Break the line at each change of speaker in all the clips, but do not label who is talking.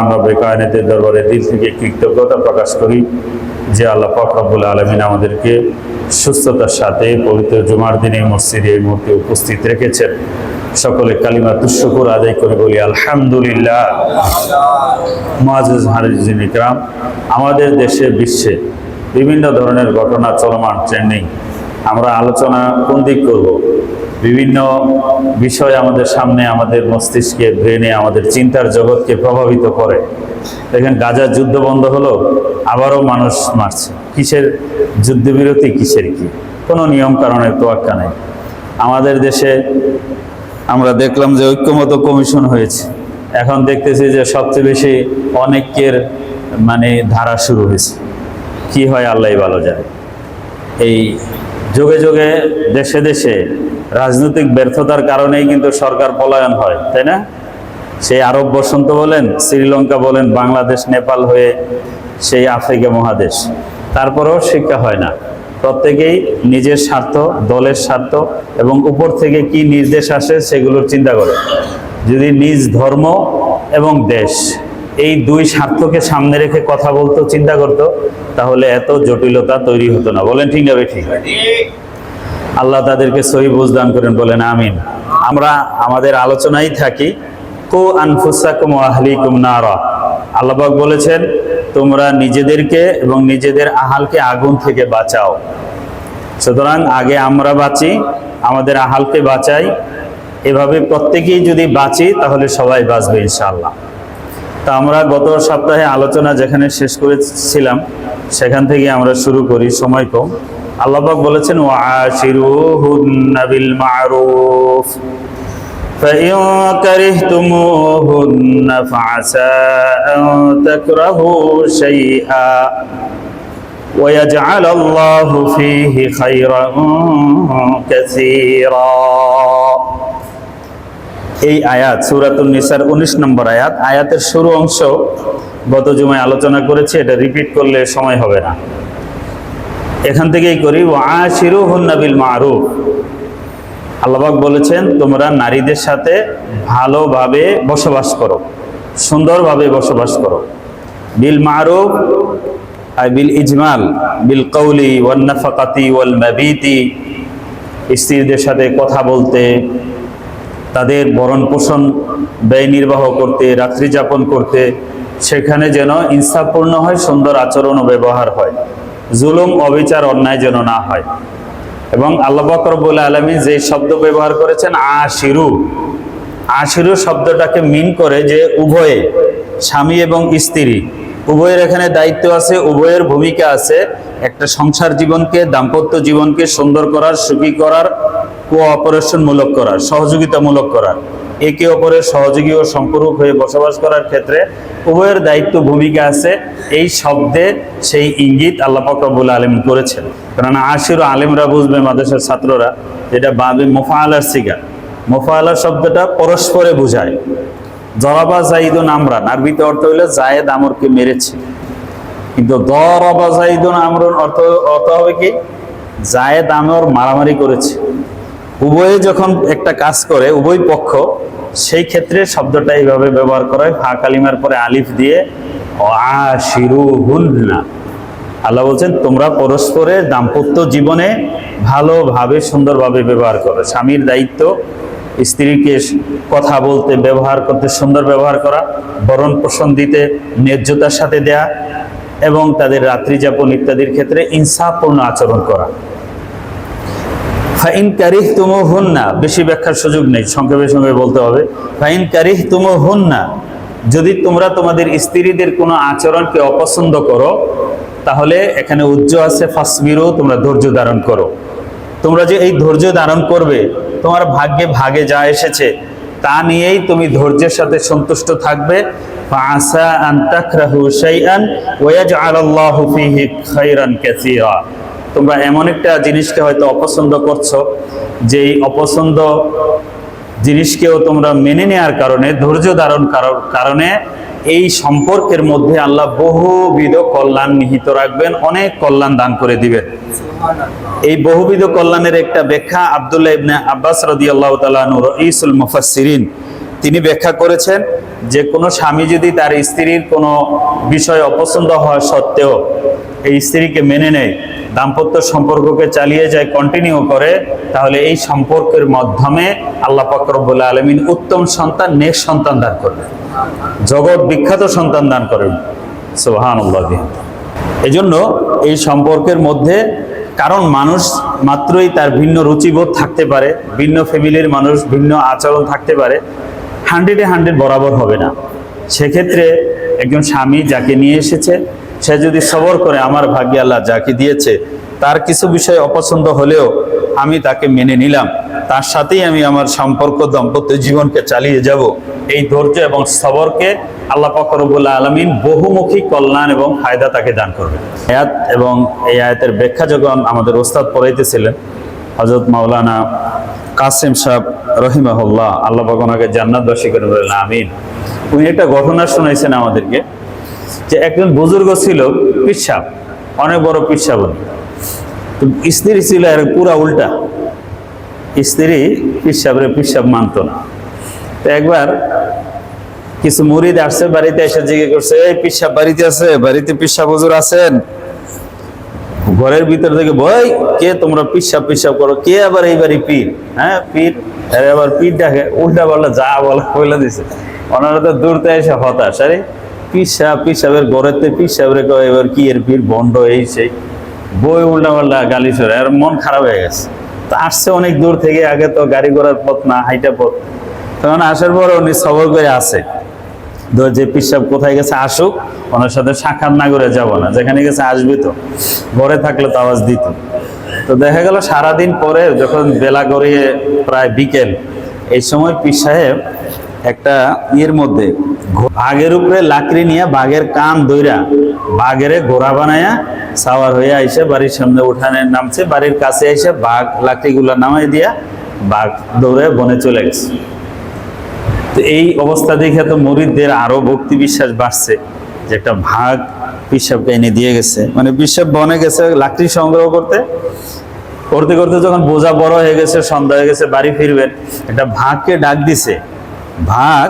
আমরা বেকায়নেতের দরবারে দিল থেকে কৃতজ্ঞতা প্রকাশ করি যে আল্লাহ ফখরাবুল আলমিন আমাদেরকে সুস্থতার সাথে পবিত্র জুমার দিনে মসজিদে এই মুহূর্তে উপস্থিত রেখেছেন। সকলে কালিমা তুশুকুর আদায় করে বলি, আলহামদুলিল্লাহ। মাজিজ হারিজিন আমাদের দেশে, বিশ্বে বিভিন্ন ধরনের ঘটনা চলমান ট্রেন্ডিং। আমরা আলোচনা কোন দিক করব? বিভিন্ন বিষয় আমাদের সামনে আমাদের মস্তিষ্কে, ব্রেনে আমাদের চিন্তার জগৎকে প্রভাবিত করে। দেখেন, গাজার যুদ্ধ বন্ধ হলো, আবারও মানুষ মারছে। কিসের যুদ্ধবিরতি, কিসের কি? কোনো নিয়ম কারণের তোয়াক্কা নেই। আমাদের দেশে আমরা দেখলাম যে ঐক্যমত কমিশন হয়েছে। এখন দেখতেছি যে সবচেয়ে বেশি অনেকের মানে ধারা শুরু হয়েছে। কি হয় আল্লাহ ভালো যায় এই যোগে যোগে দেশে দেশে রাজনৈতিক ব্যর্থতার কারণেই কিন্তু সরকার পলায়ন হয়, তাই না? সেই আরব বসন্ত বলেন, শ্রীলঙ্কা বলেন, বাংলাদেশ, নেপাল হয়ে সেই আফ্রিকা মহাদেশ। তারপরেও শিক্ষা হয় না। প্রত্যেকেই নিজের স্বার্থ, দলের স্বার্থ এবং উপর থেকে কি নির্দেশ আসে সেগুলোর চিন্তা করে। যদি নিজ ধর্ম এবং দেশ এই দুই স্বার্থকে সামনে রেখে কথা বলতো, চিন্তা করতো, তাহলে এত জটিলতা তৈরি হতো না। বলেন ঠিক হবে ঠিক? আল্লাহ তাদেরকে সহি বুঝদান করেন, বলেন আমিন। আমরা আমাদের আলোচনায় থাকি, কো আনফুসাকুম আহলিকুম নারা। আল্লাহবাক বলেছেন, তোমরা নিজেদেরকে এবং নিজেদের আহালকে আগুন থেকে বাঁচাও। সুতরাং আগে আমরা বাঁচি, আমাদের আহালকে বাঁচাই। এভাবে প্রত্যেকেই যদি বাঁচি, তাহলে সবাই বাঁচবে ইনশাআল্লাহ। তা আমরা গত সপ্তাহে আলোচনা যেখানে শেষ করেছিলাম সেখান থেকে আমরা শুরু করি সময় কম আল্লাহবাক বলেছেন ও আশিরুহুন্না বিল মারুফ فإن كرهتموهن فعسى أن تكرهوا شيئا ويجعل الله فيه خيرا كثيرا এই আয়াত সুরাতুল নিসার উনিশ নম্বর আয়াত। আয়াতের শুরু অংশ গত জুমায় আলোচনা করেছি, এটা রিপিট করলে সময় হবে না। এখান থেকেই করি আশিরু হুন্নাবিল মারুফ। আল্লাহবাক বলেছেন, তোমরা নারীদের সাথে ভালোভাবে বসবাস করো, সুন্দরভাবে বসবাস করো। বিল মারুফ আর বিল ইজমাল, বিল কৌলি ওয়াল নাফাকাতি ওয়াল মাবিতি। স্ত্রীদের সাথে কথা বলতে তাদের ভরণ পোষণ ব্যয় নির্বাহ করতে, রাত্রি যাপন করতে, সেখানে যেন ইনসাফপূর্ণ হয়, সুন্দর আচরণ ও ব্যবহার হয়। জুলুম, অবিচার, অন্যায় যেন না হয়। এবং আল্লাহ বকরবুল আলমী যে শব্দ ব্যবহার করেছেন, আশিরু। আশিরু শব্দটাকে মিন করে যে উভয়ে, স্বামী এবং স্ত্রী। উভয়ের এখানে দায়িত্ব আছে, উভয়ের ভূমিকা আছে একটা সংসার জীবনকে, দাম্পত্য জীবনকে সুন্দর করার, সুখী করার কোঅপারেশন মূলক করার, সহযোগিতামূলক করার, একে অপরের সহযোগী ও সম্পূরক হয়ে বসবাস করার ক্ষেত্রে উভয়ের দায়িত্ব ভূমিকা আছে। এই শব্দে সেই ইঙ্গিত আল্লাহ ফকরবুল আলম করেছেন। কারণ আশির আলিমরা বুঝবে, মাদ্রাসার ছাত্ররা, যেটা বাবে মোফা আলার সিগা। মোফা আলার শব্দটা পরস্পরে বোঝায়। জরাবা জাইদুন আমরান, আরবিতে অর্থ হইলে জায়েদ আমরকে মেরেছে। কিন্তু দরবা জাইদুন আমরুন অর্থ অর্থ হবে কি? জায়েদ আমর মারামারি করেছে। উভয়ে যখন একটা কাজ করে, উভয় পক্ষ, সেই ক্ষেত্রে শব্দটা এইভাবে ব্যবহার করা হয়, ফা কালিমার পরে আলিফ দিয়ে হুন্না আল্লাহ বলছেন, তোমরা পরস্পরের দাম্পত্য জীবনে ভালোভাবে, সুন্দরভাবে ব্যবহার করো। স্বামীর দায়িত্ব, স্ত্রীকে কথা বলতে, ব্যবহার করতে, সুন্দর ব্যবহার করা, বরণ পোষণ দিতে, ন্যায্যতার সাথে দেয়া এবং তাদের রাত্রি যাপন ইত্যাদির ক্ষেত্রে ইনসাফপূর্ণ আচরণ করা। ফাইন কারিহ তুমো হুন না বেশি ব্যাখ্যার সুযোগ নেই, সংক্ষেপে সঙ্গে বলতে হবে। ফাইন কারিহ তুমো হুন না যদি তোমরা তোমাদের স্ত্রীদের কোনো আচরণকে অপছন্দ করো, তাহলে এখানে উজ্জ আছে ফাসবিরও তোমরা ধৈর্য ধারণ করো। তোমরা যে এই ধৈর্য ধারণ করবে, তোমার ভাগ্যে ভাগে যা এসেছে, তা নিয়েই তুমি ধৈর্যের সাথে সন্তুষ্ট থাকবে। ফাআসা আন তাকরাহু শাইআন, ওয়া ইয়াজআলাল্লাহু ফীহি খায়রান কাসীরা। তোমরা এমন একটা জিনিসকে হয়তো অপছন্দ করছ, যেই অপছন্দ জিনিসকেও তোমরা মেনে নেওয়ার কারণে, ধৈর্য ধারণ কারো- কারণে এই সম্পর্কের মধ্যে আল্লাহ বহুবিধ কল্যাণ নিহিত রাখবেন, অনেক কল্যাণ দান করে দিবেন এই বহুবিধ কল্যাণের একটা ব্যাখ্যা আব্দুল্লাহ ইবনে আব্বাস রাদিয়াল্লাহু তাআলা নূর ইসুল মুফাসসিরিন। তিনি ব্যাখ্যা করেছেন যে কোনো স্বামী যদি তার স্ত্রীর কোনো বিষয় অপছন্দ হওয়া সত্ত্বেও এই স্ত্রীকে মেনে নেয়, দাম্পত্য সম্পর্ককে চালিয়ে যায় কন্টিনিউ করে, তাহলে এই সম্পর্কের মাধ্যমে আল্লাহ পাকরবুল আলমিন উত্তম সন্তান, নেক সন্তান দান করবেন। জগৎ বিখ্যাত সন্তান দান করেন। সোহান এই জন্য এই সম্পর্কের মধ্যে কারণ মানুষ মাত্রই তার ভিন্ন রুচিবোধ থাকতে পারে, ভিন্ন ফ্যামিলির মানুষ, ভিন্ন আচরণ থাকতে পারে। হান্ড্রেডে হান্ড্রেড বরাবর হবে না। সেক্ষেত্রে একজন স্বামী যাকে নিয়ে এসেছে, সে যদি সবর করে, আমার ভাগ্যে আল্লাহ যাকে দিয়েছে, তার কিছু বিষয় অপছন্দ হলেও আমি তাকে মেনে নিলাম। তার সাথেই আমি আমার সম্পর্ক, দাম্পত্য জীবনকে চালিয়ে যাব। এই ধৈর্য এবং সবরকে আল্লাহ পাকরবুল্লাহ আলমিন বহুমুখী কল্যাণ এবং ফায়দা তাকে দান করবে আয়াত এবং এই আয়াতের ব্যাখ্যা যখন আমাদের ওস্তাদ পড়াইতেছিলেন হজরত মাওলানা কাসিম সাহেব রহিমাহুল্লাহ, আল্লাহ ওনাকে জান্নাতবাসী করে বলেন আমিন। উনি একটা ঘটনা শোনাইছেন আমাদেরকে, যে একজন বুজুর্গ ছিল পিসাব, অনেক বড় পিসাব উনি। তো স্ত্রী ছিল আর পুরা উল্টা। স্ত্রী পিসাবরে পিসাব মানত না। তো একবার কিছু মুরিদ আসছে, বাড়িতে এসে জিজ্ঞেস করছে, এই পিসাব বাড়িতে আছে? বাড়িতে পিসাব হুজুর আছেন? ঘরের ভিতর থেকে বই কে তোমরা পিসাব পিসাব করো, কে আবার এই বাড়ি পীর? হ্যাঁ পীর? আরে আবার পীর ডাকে উল্টা পাল্টা যা বলে বলে দিছে। ওনারা তো দূরতে এসে হতাশ। আরে পিসাব পিসাবের ঘরের ঘরেতে পিসাবের কয়, এবার কি এর পীর বন্ড এই সেই? বই উল্টা পাল্টা গালি সরে আর মন খারাপ হয়ে গেছে। তো আসছে অনেক দূর থেকে, আগে তো গাড়ি ঘোড়ার পথ না, হাইটা পথ। তখন আসার পর উনি সবর করে আসে তো যে পিসাব কোথায় গেছে আসুক, ওনার সাথে সাক্ষাৎ না করে যাব না। যেখানে গেছে আসবে তো। ঘরে থাকলে তো আওয়াজ দিত। তো দেখা গেল সারাদিন পরে যখন বেলা গড়িয়ে প্রায় বিকেল, এই সময় পীর সাহেব একটা ইয়ের মধ্যে বাঘের উপরে লাকড়ি নিয়ে বাঘের কান দইরা বাঘেরে ঘোড়া বানায়া সাওয়ার হয়ে আইসে, বাড়ির সামনে উঠানে নামছে, বাড়ির কাছে এসে বাঘ লাকড়িগুলো নামাই দিয়া বাঘ দৌড়ে বনে চলে গেছে। তো এই অবস্থা দেখে তো মরিদদের আরও ভক্তি বিশ্বাস বাড়ছে যে একটা ভাগ পিসাবকে এনে দিয়ে গেছে। মানে পিসাব বনে গেছে লাকড়ি সংগ্রহ করতে। করতে করতে যখন বোঝা বড় হয়ে গেছে, সন্ধ্যা হয়ে গেছে, বাড়ি ফিরবেন, একটা ভাগকে ডাক দিছে। ভাগ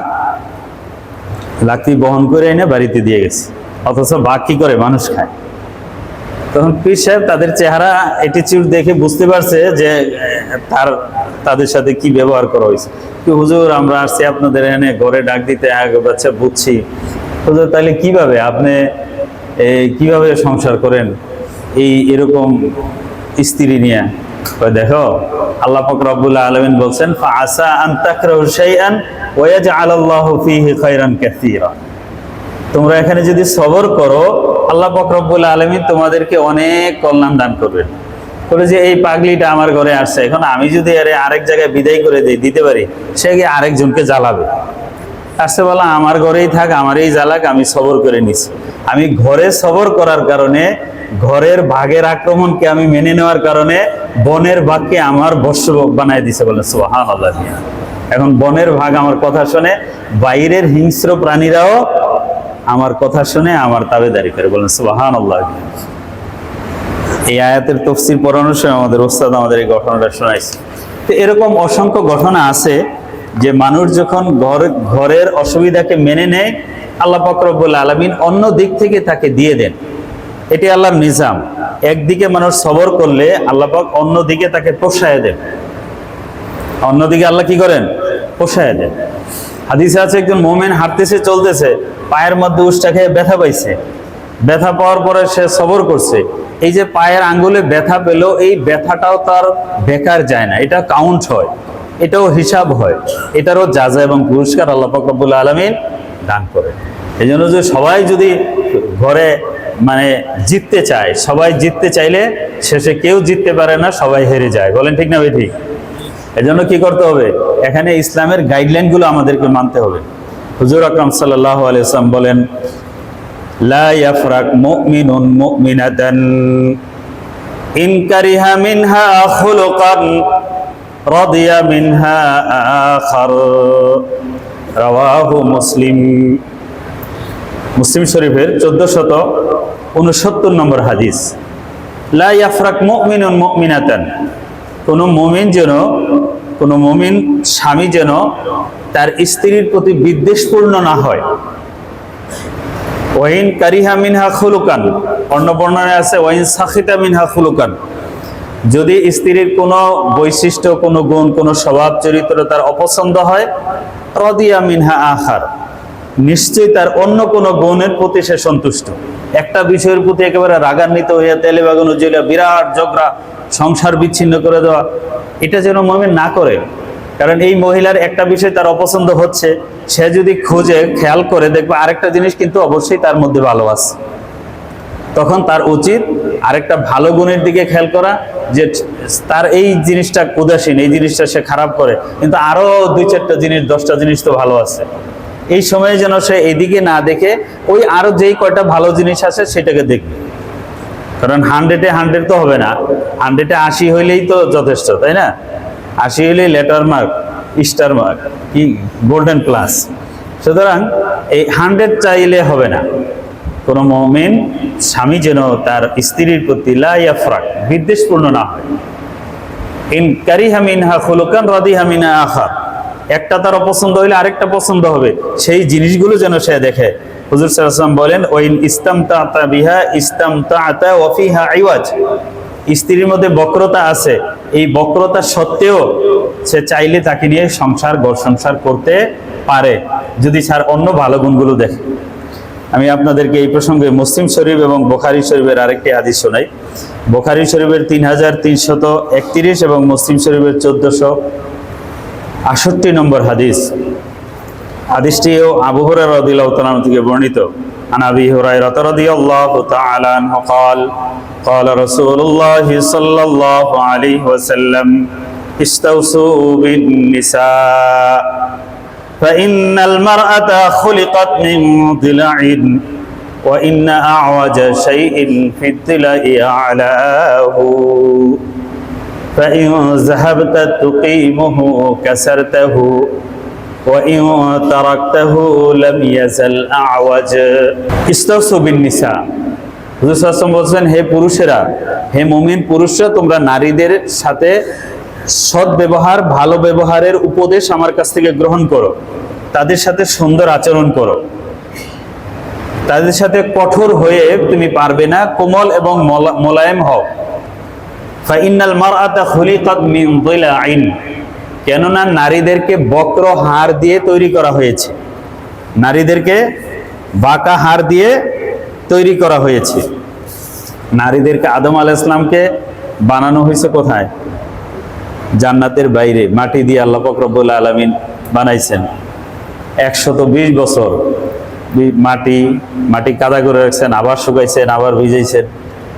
লাকড়ি বহন করে এনে বাড়িতে দিয়ে গেছে। অথচ ভাগ কি করে? মানুষ খায়। তখন পীর সাহেব তাদের চেহারা অ্যাটিচিউড দেখে বুঝতে পারছে যে, তার, তাদের সাথে কি ব্যবহার করা হয়েছে। কি হুজুর, আমরা আসছি আপনাদের এনে ঘরে ডাক দিতে বাচ্চা বুঝছি। হুজুর, তাহলে কীভাবে আপনি কীভাবে সংসার করেন এই এরকম স্ত্রী নিয়ে? দেখো, আল্লাহ পাক রব্বুল আলামিন বলছেন ফাআসা আন তাকরাহু শাইআন ওয়া ইয়াজআলাল্লাহু ফীহি খায়রান কাসীরা। তোমরা এখানে যদি সবর করো, আল্লাহ ফকরবুল আলমী তোমাদেরকে অনেক কল্যাণ দান করবেন। বলে যে, এই পাগলিটা আমার ঘরে আসছে। এখন আমি যদি আরে আরেক জায়গায় বিদায় করে দিই, দিতে পারি, সে গিয়ে আরেকজনকে জ্বালাবে। আসছে বলা, আমার ঘরেই থাক আমার এই জ্বালাক, আমি সবর করে নিছি। আমি ঘরে সবর করার কারণে, ঘরের ভাগের আক্রমণকে আমি মেনে নেওয়ার কারণে, বনের ভাগকে আমার বর্ষ বানায় দিছে বলে সোহান এখন বনের ভাগ আমার কথা শুনে, বাইরের হিংস্র প্রাণীরাও আমার কথা শুনে আমার তাবেদারি করে বলেন সুবাহান আল্লাহ এই আয়াতের তফসির পড়ানোর সময় আমাদের ওস্তাদ আমাদের এই ঘটনাটা শোনাইছে। তো এরকম অসংখ্য ঘটনা আছে যে মানুষ যখন ঘর, ঘরের অসুবিধাকে মেনে নেয়, আল্লাহ ফকরবুল আলমিন অন্য দিক থেকে তাকে দিয়ে দেন। এটি আল্লাহর নিজাম। একদিকে মানুষ সবর করলে আল্লাহ পাক অন্য তাকে পোষায় দেন। অন্যদিকে আল্লাহ কি করেন? পোষায় দেন। হাদিসে আছে, একজন মোমেন হাঁটতেছে, চলতেছে, পায়ের মধ্যে উষ্টা খেয়ে ব্যথা পাইছে। ব্যথা পাওয়ার পরে সে সবর করছে। এই যে পায়ের আঙ্গুলে ব্যথা পেল এই ব্যথাটাও তার বেকার যায় না। এটা কাউন্ট হয়। এটাও হিসাব হয়। এটারও যাজা এবং পুরস্কার আল্লাহ ফকরবুল আলমিন দান করে এই জন্য যে সবাই যদি ঘরে মানে জিততে চায়, সবাই জিততে চাইলে শেষে কেউ জিততে পারে না, সবাই হেরে যায়। বলেন ঠিক না ভাই, ঠিক? এজন্য কি করতে হবে? এখানে ইসলামের গাইডলাইনগুলো আমাদেরকে মানতে হবে। হুজুর আকরাম সাল্লাহ আলাইসলাম বলেন, লা ইয়াফরাক মুমিনুন মুমিনাতান ইন কারিহা মিনহা খুলুকান, রাদিয়া মিনহা আখার। রাওয়াহু মুসলিম। মুসলিম শরীফের চোদ্দশত উনসত্তর নম্বর হাদিস। লা ইয়াফরাক মুমিনুন মুমিনাতান কোন মুমিন যেন, কোনো মমিন স্বামী যেন তার স্ত্রীর প্রতি বিদ্বেষপূর্ণ না হয়। ওয়াইন কারিহা মিনহা খুলুকান, অন্য বর্ণনায় আছে, ওয়াইন সাখিতা মিনহা খুলুকান। যদি স্ত্রীর কোনো বৈশিষ্ট্য, কোনো গুণ, কোনো স্বভাব চরিত্র তার অপছন্দ হয়, রদিয়া মিনহা আখার। নিশ্চয়ই তার অন্য কোনো গুণের প্রতি সে সন্তুষ্ট। একটা বিষয়ের প্রতি একেবারে রাগান্বিত হইয়া তেলে বাগানো জেলা বিরাট ঝগড়া সংসার বিচ্ছিন্ন করে দেওয়া, এটা যেন মমিন না করে। কারণ এই মহিলার একটা বিষয় তার অপছন্দ হচ্ছে, সে যদি খুঁজে, খেয়াল করে, দেখবে আরেকটা জিনিস কিন্তু অবশ্যই তার মধ্যে ভালো আছে। তখন তার উচিত আরেকটা ভালো গুণের দিকে খেয়াল করা, যে তার এই জিনিসটা উদাসীন, এই জিনিসটা সে খারাপ করে। কিন্তু আরও দুই চারটা জিনিস, দশটা জিনিস তো ভালো আছে। এই সময়ে যেন সে এদিকে না দেখে, ওই আরও যেই কয়টা ভালো জিনিস আছে, সেটাকে দেখবে। কারণ হান্ড্রেডে হান্ড্রেড তো হবে না। হান্ড্রেডে আশি হইলেই তো যথেষ্ট, তাই না? আশি হইলেই লেটার মার্ক স্টার মার্ক কি গোল্ডেন প্লাস সুতরাং এই হান্ড্রেড চাইলে হবে না। কোনো মমিন স্বামী যেন তার স্ত্রীর প্রতি লাইয়াফরাক বিদ্বেষপূর্ণ না হয়। ইন কারিহা মিনহা খুলুকান, রাদিহা মিনা আখার একটা তার অপছন্দ হইলে আরেকটা পছন্দ হবে। সেই জিনিসগুলো যেন সে দেখে। হুজুর সাল্লাল্লাহু বলেন, ওইন ইস্তামতাআতা বিহা ইস্তামতাআতা ওয়া ফিহা আইওয়াজ স্ত্রীর মধ্যে বক্রতা আছে। এই বক্রতা সত্ত্বেও সে চাইলে তাকে নিয়ে সংসার, ঘর সংসার করতে পারে। যদি স্যার অন্য ভালো গুণগুলো দেখে। আমি আপনাদেরকে এই প্রসঙ্গে মুসলিম শরীফ এবং বোখারি শরীফের আরেকটি হাদিস শোনাই। বোখারি শরীফের তিন হাজার তিনশত একত্রিশ এবং মুসলিম শরীফের চোদ্দশো আষট্টি নম্বর হাদিস হাদিসটিও আবু হুরায়রা রাদিয়াল্লাহু তাআলা থেকে বর্ণিত عن ابي هريره رضي الله تعالى عنه قال قال رسول الله صلى الله عليه وسلم استوصوا بالنساء فإن المرأة خلقت من ضلع وإن أعوج شيء في الضلع أعلاه فإن ذهبت تقيمه كسرته وإن تركته لم يزل أعوج استوصوا بالنساء হুজুর সাল্লাম বলছেন হে পুরুষেরা হে মুমিন পুরুষরা তোমরা নারীদের সাথে সৎ ব্যবহার ভালো ব্যবহারের উপদেশ আমার কাছ থেকে গ্রহণ করো তাদের সাথে সুন্দর আচরণ করো তাদের সাথে কঠোর হয়ে তুমি পারবে না কোমল এবং মলা- মোলায়েম হও কেননা নারীদেরকে বক্র হাড় দিয়ে তৈরি করা হয়েছে। নারীদেরকে বাঁকা হাড় দিয়ে তৈরি করা হয়েছে। নারীদেরকে আদম আল ইসলামকে বানানো হয়েছে কোথায়? জান্নাতের বাইরে, মাটি দিয়ে আল্লাহ ফকরবুল আলমিন বানাইছেন। একশত বিশ বছর, মাটি মাটি কাদা করে রাখছেন, আবার শুকাইছেন, আবার ভিজাইছেন।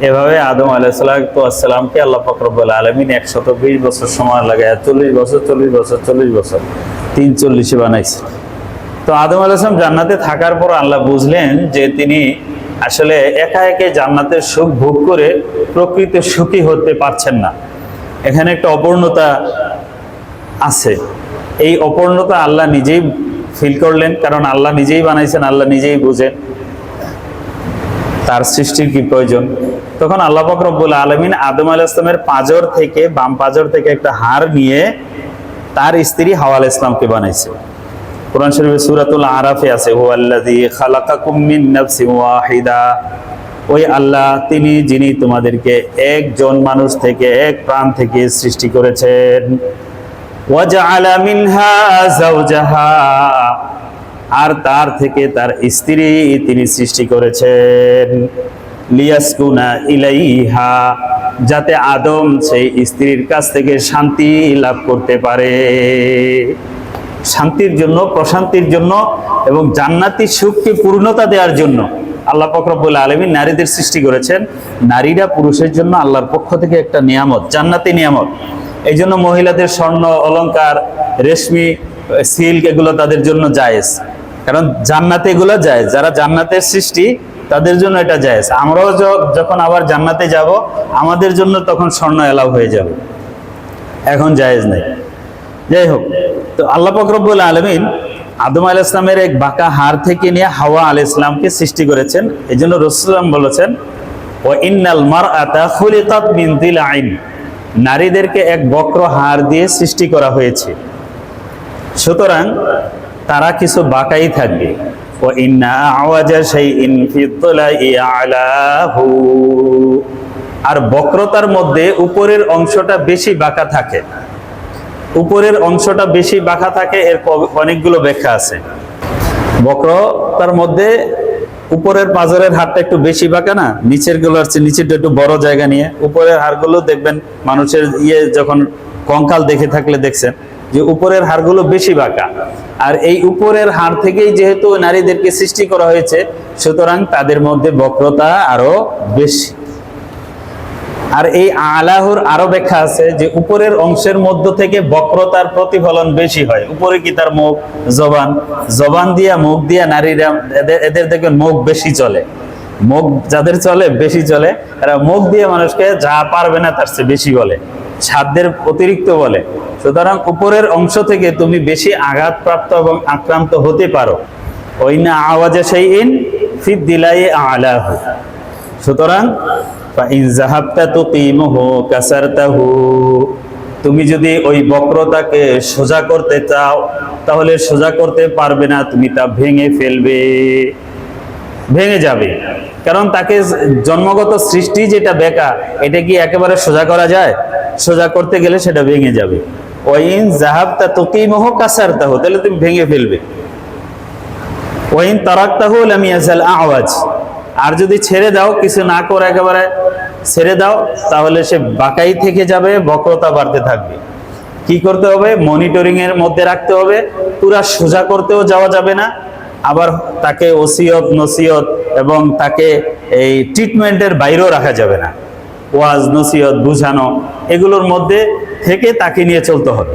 এভাবে আদম আলাইসালামকে আল্লাহ ফকরবুল আলমিন একশত বিশ বছর সময় লাগায়, চল্লিশ বছর চল্লিশ বছর চল্লিশ বছর তিন চল্লিশে বানাইছে। তো আদম আলাইসলাম জান্নাতে থাকার পর আল্লাহ বুঝলেন যে তিনি আসলে একা একে জান্নাতের সুখ ভোগ করে প্রকৃত সুখী হতে পারছেন না। এখানে একটা অপূর্ণতা আছে। এই অপূর্ণতা আল্লাহ নিজেই ফিল করলেন, কারণ আল্লাহ নিজেই বানাইছেন, আল্লাহ নিজেই বুঝেন। তার সৃষ্টির কি প্রয়োজন? তখন আল্লাহ ফকরবুল আলমিন আদম আল ইসলামের পাজর থেকে বাম পাজর থেকে একটা হার নিয়ে তার স্ত্রী হাওয়া আল ইসলামকে বানাইছে। কোরআন শরীফের সূরাতুল আরাফে আছে হু আল্লাযী খালাকাকুম মিন নাফসিন ওয়াহিদা। ওই আল্লাহ, তিনি, যিনি তোমাদেরকে একজন মানুষ থেকে, এক প্রাণ থেকে সৃষ্টি করেছেন। ওয়াজআলা মিনহা যাওজাহা। আর তার থেকে তার স্ত্রী তিনি সৃষ্টি করেছেন। লিয়াসকুনা ইলাইহা, যাতে আদম সেই স্ত্রীর কাছ থেকে শান্তি লাভ করতে পারে। শান্তির জন্য, প্রশান্তির জন্য এবং জান্নাতি সুখকে পূর্ণতা দেওয়ার জন্য আল্লাহ ফকরবুল আলমী নারীদের সৃষ্টি করেছেন। নারীরা পুরুষের জন্য আল্লাহর পক্ষ থেকে একটা নিয়ামত, জান্নাতি নিয়ামত। এই জন্য মহিলাদের স্বর্ণ, অলংকার, রেশমি, সিল্ক এগুলো তাদের জন্য জায়েজ। কারণ জান্নাতে এগুলো যায় যারা জান্নাতের সৃষ্টি তাদের জন্য এটা জায়েজ। আমরাও যখন আবার জান্নাতে যাব, আমাদের জন্য তখন স্বর্ণ এলাও হয়ে যাবে। এখন জায়েজ নেই। যাই হোক, তো আল্লাহ ফকরবুল আলমিন আদম আল ইসলামের এক বাঁকা হাড় থেকে নিয়ে হাওয়া আল ইসলামকে সৃষ্টি করেছেন। এই জন্য রসুলাম বলেছেন ও ইন্নাল মার আতা আইন নারীদেরকে এক বক্র হাড় দিয়ে সৃষ্টি করা হয়েছে। সুতরাং তারা কিছু বাঁকাই থাকবে। ও ইন্না আওয়াজা সেই আলাহু আর বক্রতার মধ্যে উপরের অংশটা বেশি বাঁকা থাকে। উপরের অংশটা বেশি বাঁকা থাকে, এর অনেকগুলো ব্যাখ্যা আছে। বক্রতার মধ্যে উপরের পাজরের হাড়টা একটু বেশি বাঁকা না? নিচেরগুলো হচ্ছে নিচেরটা একটু বড় জায়গা নিয়ে। উপরের হাড়গুলো দেখবেন মানুষের ইয়ে যখন কঙ্কাল দেখে থাকলে দেখছেন। যে উপরের হাড়গুলো বেশি বাঁকা। আর এই উপরের হাড় থেকেই যেহেতু নারীদেরকে সৃষ্টি করা হয়েছে, সুতরাং তাদের মধ্যে বক্রতা আরও বেশি। আর এই আলাহুর আরও ব্যাখ্যা আছে যে উপরের অংশের মধ্য থেকে বক্রতার প্রতিফলন বেশি হয়। উপরে কি তার মুখ? জবান। জবান দিয়া মুখ দিয়া নারীরা এদের দেখবেন মুখ বেশি চলে। মুখ যাদের চলে, বেশি চলে। এরা মুখ দিয়ে মানুষকে যা পারবে না তার চেয়ে বেশি বলে। ছাদের অতিরিক্ত বলে। সুতরাং উপরের অংশ থেকে তুমি বেশি আঘাতপ্রাপ্ত এবং আক্রান্ত হতে পারো। ওই না আওয়াজে সেই ইন ফির দিলাই আলাহ সুতরাং তুমি যদি ওই বক্রতাকে সোজা করতে চাও, তাহলে সোজা করতে পারবে না, তুমি তা ভেঙে ফেলবে। ভেঙে যাবে। কারণ তাকে জন্মগত সৃষ্টি যেটা বেকা, এটা কি একেবারে সোজা করা যায়? সোজা করতে গেলে সেটা ভেঙে যাবে। ওয়াইন জাহাবতা তুকিমহ কাসারতাহু, তাহলে তুমি ভেঙে ফেলবে। ওয়াইন তারাকতাহু লাম ইয়াজাল আওয়াজ। আর যদি ছেড়ে দাও, কিছু না করে একেবারে ছেড়ে দাও, তাহলে সে বাঁকাই থেকে যাবে, বক্রতা বাড়তে থাকবে। কি করতে হবে? মনিটরিং এর মধ্যে রাখতে হবে। পুরা সোজা করতেও যাওয়া যাবে না। আবার তাকে ওসিয়ত, নসিয়ত এবং তাকে এই ট্রিটমেন্টের বাইরেও রাখা যাবে না। ওয়াজ নসিয়ত বুঝানো, এগুলোর মধ্যে থেকে তাকে নিয়ে চলতে হবে।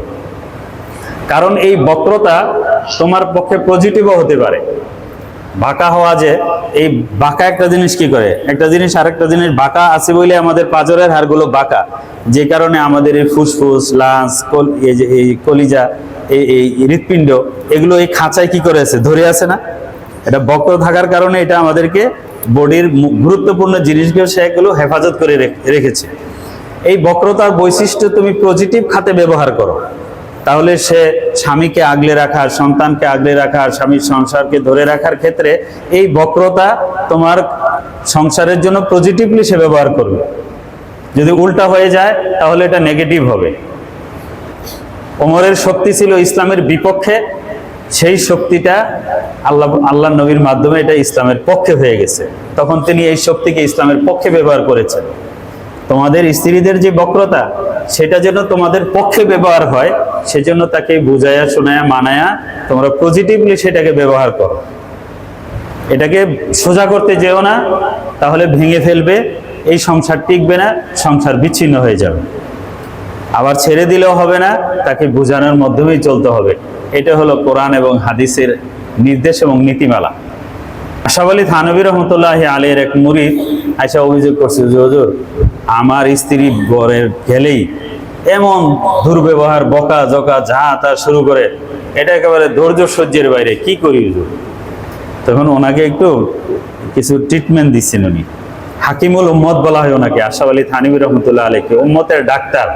কারণ এই বক্রতা তোমার পক্ষে পজিটিভও হতে পারে। বাঁকা হওয়া যে, এই বাঁকা একটা জিনিস কি করে? একটা জিনিস, আরেকটা জিনিস, বাঁকা আছে বলে আমাদের পাজরের হাড়গুলো বাঁকা। যে কারণে আমাদের এই ফুসফুস, লাঞ্চ এই কলিজা, এই এই হৃৎপিণ্ড, এগুলো এই খাঁচায় কি করে আছে? ধরে আছে না? এটা বক্র থাকার কারণে এটা আমাদেরকে বডির গুরুত্বপূর্ণ জিনিসগুলো সেগুলো হেফাজত করে রেখ- রেখেছে। এই বক্রতার বৈশিষ্ট্য তুমি পজিটিভ খাতে ব্যবহার করো। তাহলে সে স্বামীকে আগলে রাখার, সন্তানকে আগলে রাখার, স্বামীর সংসারকে ধরে রাখার ক্ষেত্রে এই বক্রতা তোমার সংসারের জন্য পজিটিভলি সে ব্যবহার করবে। যদি উল্টা হয়ে যায়, তাহলে এটা নেগেটিভ হবে। ওমরের শক্তি ছিল ইসলামের বিপক্ষে সেই শক্তিটা আল্লাহ আল্লাহ নবীর মাধ্যমে এটা ইসলামের পক্ষে হয়ে গেছে। তখন তিনি এই শক্তিকে ইসলামের পক্ষে ব্যবহার করেছেন। তোমাদের স্ত্রীদের যে বক্রতা, সেটা যেন তোমাদের পক্ষে ব্যবহার হয়, সেজন্য তাকে বুঝায়া, শোনায়া, মানায়া তোমরা পজিটিভলি সেটাকে ব্যবহার করো। এটাকে সোজা করতে যেও না, তাহলে ভেঙে ফেলবে, এই সংসার টিকবে না, সংসার বিচ্ছিন্ন হয়ে যাবে। আবার ছেড়ে দিলেও হবে না, তাকে বোঝানোর মাধ্যমেই চলতে হবে। এটা হলো কোরআন এবং হাদিসের নির্দেশ এবং নীতিমালা। আশাফ আলী থানবী রহমতুল্লাহ আলের এক মুরিদ আয়সা অভিযোগ করছে যে, হুজুর, আমার স্ত্রী গড়ের গেলেই এমন দুর্ব্যবহার বকা জকা যা তা শুরু করে, এটা একেবারে ধৈর্য সহ্যের বাইরে, কি করি হুজুর? তখন ওনাকে একটু কিছু ট্রিটমেন্ট দিচ্ছেন উনি। হাকিমুল উম্মত বলা হয় ওনাকে। আশাফ আলী থানিবি রহমতুল্লাহ আলীকে উম্মতের ডাক্তার।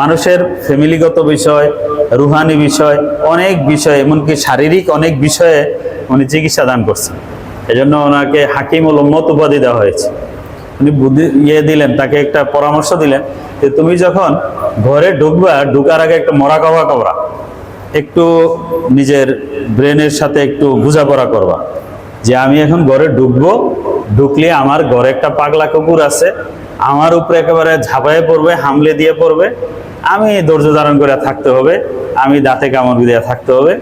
মানুষের ফ্যামিলিগত বিষয়, রুহানি বিষয়, অনেক বিষয়, এমনকি শারীরিক অনেক বিষয়ে উনি চিকিৎসা দান করছেন। এজন্য ওনাকে হাকিমুল উম্মত উপাধি দেওয়া হয়েছে। উনি বুদ্ধি ইয়ে দিলেন, তাকে একটা পরামর্শ দিলেন যে তুমি যখন ঘরে ঢুকবা, ঢুকার আগে একটা মরা কবা কবরা, একটু নিজের ব্রেনের সাথে একটু বোঝাপড়া করবা যে আমি এখন ঘরে ঢুকবো, ঢুকলে আমার ঘরে একটা পাগলা কুকুর আছে, আমার উপরে একেবারে ঝাঁপায়ে পড়বে, হামলে দিয়ে পড়বে আমি ধৈর্য ধারণ করে থাকতে হবে, আমি দাঁতে কামড় দিয়ে থাকতে হবে,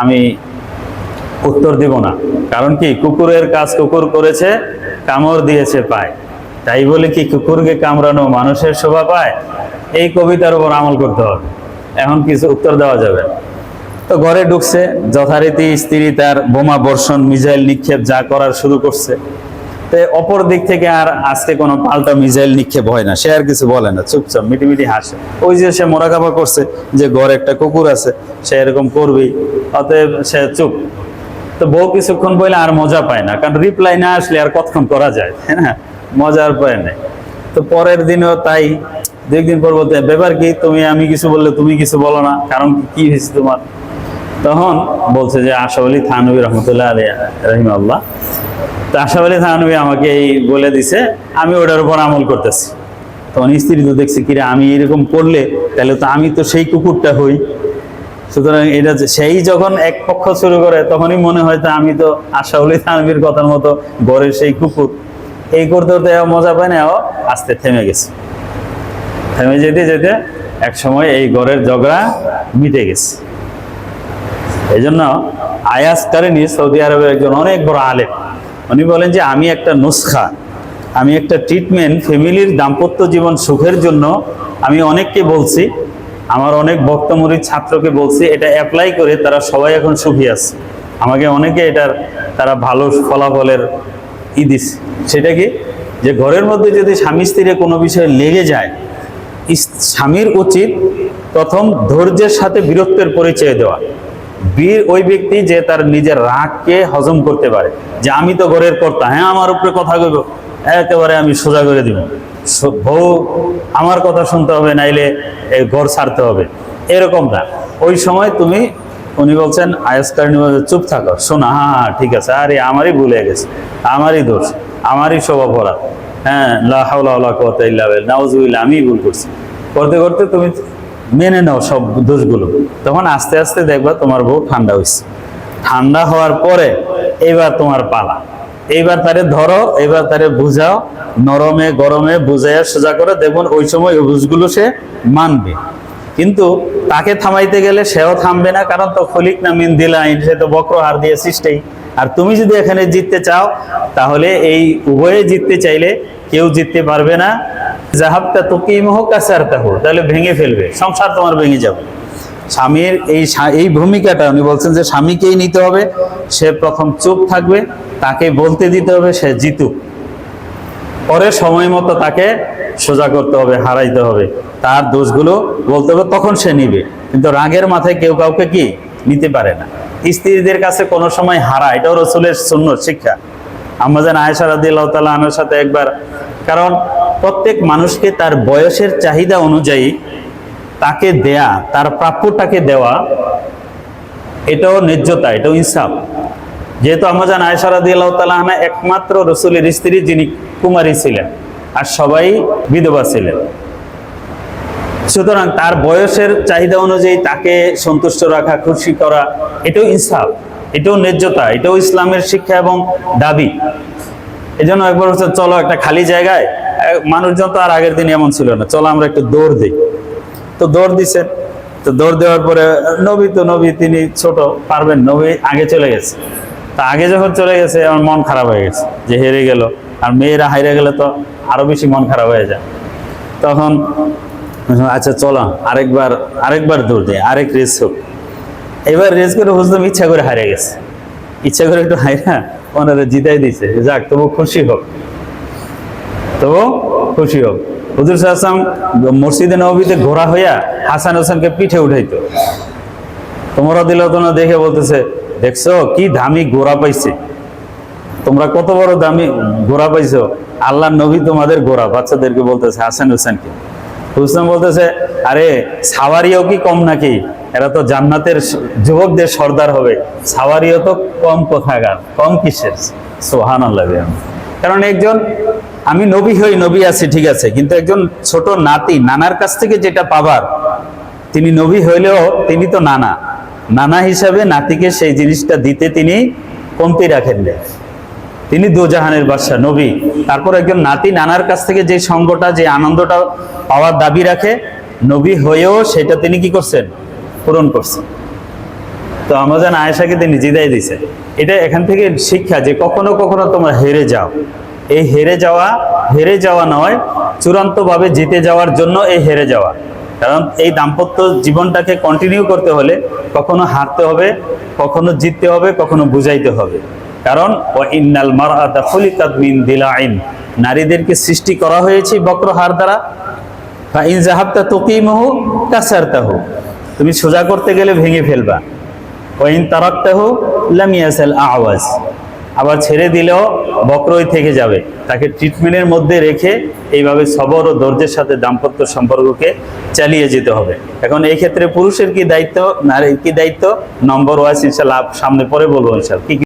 আমি উত্তর দিব না। কারণ কি? কুকুরের কাজ কুকুর করেছে, কামড় দিয়েছে পায়। তাই বলে কি কুকুরকে কামড়ানো মানুষের শোভা পায়? এই কবিতার উপর আমল করতে হবে। এখন কিছু উত্তর দেওয়া যাবে। তো ঘরে ঢুকছে, যথারীতি স্ত্রী তার বোমা বর্ষণ, মিসাইল নিক্ষেপ যা করার শুরু করছে। অপর দিক থেকে আর আজকে কোনো পাল্টা মিসাইল নিক্ষেপ হয় না। সে আর কিছু বলে না। চুপচাপ, মিটিমিটি হাসে। ওই যে সে মোরাকাবা করছে যে ঘরে একটা কুকুর আছে, সে এরকম করবেই। অতএব সে চুপ। তো বউ কিছুক্ষণ বলে আর মজা পায় না। কারণ রিপ্লাই না আসলে আর কতক্ষণ করা যায়? তাই না? মজা আর পায় না। তো পরের দিনও তাই। দু একদিন পর বলতে, ব্যাপার কি? তুমি, আমি কিছু বললে তুমি কিছু বলো না। কারণ কি হয়েছে তোমার? তখন বলছে যে আশাফ আলী থানবী রহমতুল্লাহ আলী রহিমাল্লাহ তো আশা আলী থানবী আমাকে এই বলে দিছে, আমি ওটার উপর আমল করতেছি। তখন স্ত্রী তো দেখছে কিরে আমি এরকম করলে তাহলে তো আমি তো সেই কুকুরটা হই। সুতরাং এটা সেই যখন এক পক্ষ শুরু করে, তখনই মনে হয় যে আমি তো আশা আশাউলি থানবির কথার মতো ঘরের সেই কুকুর। এই করতে করতে মজা পায় না আস্তে থেমে গেছে। থেমে যেতে যেতে এক সময় এই ঘরের ঝগড়া মিটে গেছে। এই জন্য আয়াস কারিনী সৌদি আরবের একজন অনেক বড় আলেম। উনি বলেন যে আমি একটা নুসখা, আমি একটা ট্রিটমেন্ট ফ্যামিলির দাম্পত্য জীবন সুখের জন্য আমি অনেককে বলছি, আমার অনেক বক্তমরি ছাত্রকে বলছি, এটা অ্যাপ্লাই করে তারা সবাই এখন সুখী আছে। আমাকে অনেকে এটার, তারা ভালো ফলাফলের ই দিচ্ছে সেটা কি? যে ঘরের মধ্যে যদি স্বামী স্ত্রীর কোনো বিষয়ে লেগে যায় স্বামীর উচিত প্রথম ধৈর্যের সাথে বীরত্বের পরিচয় দেওয়া। বীর ওই ব্যক্তি যে তার নিজের রাগকে হজম করতে পারে। যে আমি তো ঘরের কর্তা হ্যাঁ আমার উপরে কথা কইব, একেবারে আমি সোজা করে দিব। বউ, আমার কথা শুনতে হবে, নাইলে ঘর ছাড়তে হবে। এরকম না ওই সময় তুমি, উনি বলছেন আয়াসকার চুপ থাকো, শোনা হ্যাঁ হ্যাঁ ঠিক আছে, আরে আমারই ভুলে গেছে, আমারই দোষ, আমারই সব অপরাধ হ্যাঁ লা হাওলা ওয়ালা কুওয়াতা ইল্লা নাউজুবিল্লাহ আমি ভুল করছি। করতে করতে তুমি মেনে নাও সব দোষগুলো। তখন আস্তে আস্তে দেখবা তোমার বউ ঠান্ডা হয়েছে ঠান্ডা হওয়ার পরে এবার তোমার পালা। এইবার তারে ধরো এবার তারে বুঝাও, নরমে, গরমে বুঝাইয়া সোজা করে দেখুন ওই সময় ওই বুঝগুলো সে মানবে। কিন্তু তাকে থামাইতে গেলে সেও থামবে না, কারণ তো খলিক না মিন দিলাইন, সে তো বক্র হার দিয়ে সৃষ্টি আর তুমি যদি এখানে জিততে চাও, তাহলে এই উভয়ে জিততে চাইলে কেউ জিততে পারবে না। জাহাবটা তো কি মোহ কাছারটা হোক, তাহলে ভেঙে ফেলবে, সংসার তোমার ভেঙে যাবে। স্বামীর এই এই ভূমিকাটা, উনি বলছেন যে স্বামীকেই নিতে হবে, সে প্রথম চুপ থাকবে, তাকে বলতে দিতে হবে, সে জিতুক। পরে সময় মতো তাকে সোজা করতে হবে, হারাইতে হবে। তার দোষগুলো বলতে হবে, তখন সে নিবে। কিন্তু রাগের মাথায় কেউ কাউকে কি? নিতে পারে না। স্ত্রীদের কাছে কোনো সময় হারা, এটাও রসুলের শূন্য শিক্ষা। আমাদের আয়েশা রাদিয়াল্লাহু তাআলা আনার সাথে একবার, কারণ প্রত্যেক মানুষকে তার বয়সের চাহিদা অনুযায়ী তাকে দেয়া, তার প্রাপ্যটাকে দেওয়া, এটাও ন্যায্যতা, এটাও ইনসাফ। যেহেতু আমাজান আয়েশা রাদিয়াল্লাহু তাআলা আনহা একমাত্র রসুলের স্ত্রী যিনি কুমারী ছিলেন, আর সবাই বিধবা ছিলেন। সুতরাং তার বয়সের চাহিদা অনুযায়ী তাকে সন্তুষ্ট রাখা, খুশি করা, এটাও ইনসাফ, এটাও ন্যায্যতা, এটাও ইসলামের শিক্ষা এবং দাবি। এই জন্য একবার হচ্ছে, চলো একটা খালি জায়গায় মানুষজন তো আর আগের দিন এমন ছিল না। চলো আমরা একটু দৌড় দিই। তো দৌড় দিছেন তো দৌড় দেওয়ার পরে নবী তো নবী, তিনি ছোট, পারবেন, নবী আগে চলে গেছে। তা আগে যখন চলে গেছে, আমার মন খারাপ হয়ে গেছে যে হেরে গেল। আর মেয়েরা হাইরে গেলে তো আরও বেশি মন খারাপ হয়ে যায়। তখন আচ্ছা চলো, আরেকবার আরেকবার দৌড় দিই, আরেক রেস হোক। এবার রেস করে বুঝলাম ইচ্ছা করে হারিয়ে গেছে। ইচ্ছা করে একটু হাইরা ওনারা জিতাই দিছে। যাক, তবু খুশি হোক। তবু খুশি হোক হুজুর সাহসাম মসজিদে নবীতে ঘোরা হইয়া হাসান হোসেনকে পিঠে উঠাইতো। তোমরা দিল তো না দেখে বলতেছে, দেখছ কি দামি গোড়া পাইছে? তোমরা কত বড় দামি গোড়া পাইছো? আল্লাহ নবী তোমাদের গোড়া বাচ্চাদেরকে বলতেছে, হাসান হোসেনকে। হুসেন বলতেছে, আরে সাওয়ারিও কি কম নাকি? এরা তো জান্নাতের যুবকদের সর্দার হবে। সাওয়ারিও তো কম কোথাকার? কম কিসের? সোহান আল্লাহ কারণ একজন আমি নবী হই, নবী আছি, ঠিক আছে। কিন্তু একজন ছোট নাতি, নানার কাছ থেকে যেটা পাবার, তিনি নবী হইলেও তিনি তো নানা। নানা হিসাবে নাতিকে সেই জিনিসটা দিতে তিনি কমতি রাখেন তিনি দোজাহানের বাদশাহ, নবী। তারপর একজন নাতি নানার কাছ থেকে যে সঙ্গটা, যে আনন্দটা পাওয়ার দাবি রাখে, নবী হয়েও সেটা তিনি কি করছেন? পূরণ করছেন। তো আমাজন আয়েশাকে তিনি জিদাই দিছে এটা এখান থেকে শিক্ষা যে কখনো কখনো তোমরা হেরে যাও। এই হেরে যাওয়া হেরে যাওয়া নয়, চূড়ান্তভাবে জিতে যাওয়ার জন্য এই হেরে যাওয়া। কারণ এই দাম্পত্য জীবনটাকে কন্টিনিউ করতে হলে কখনো হারতে হবে, কখনো জিততে হবে, কখনো বুঝাইতে হবে। কারণ ও ইন্নাল মারআতা খুলিকাত মিন দিলাইন। নারীদেরকে সৃষ্টি করা হয়েছে বক্রহার দ্বারা। ফা ইন জাহাবতা তুকিমহু কাসারতাহু। তুমি সোজা করতে গেলে ভেঙে ফেলবা। ওয়াইন তারাক্তাহু লাম ইয়াসাল আওয়াজ। আবার ছেড়ে দিলেও বক্রই থেকে যাবে। তাকে ট্রিটমেন্টের মধ্যে রেখে এইভাবে সবর ও ধৈর্যের সাথে দাম্পত্য সম্পর্ককে চালিয়ে যেতে হবে। এখন এই ক্ষেত্রে পুরুষের কি দায়িত্ব, নারীর কি দায়িত্ব? নম্বর ওয়াইজ ইনশাল্লাহ সামনে পরে বলব ইনশাল্লাহ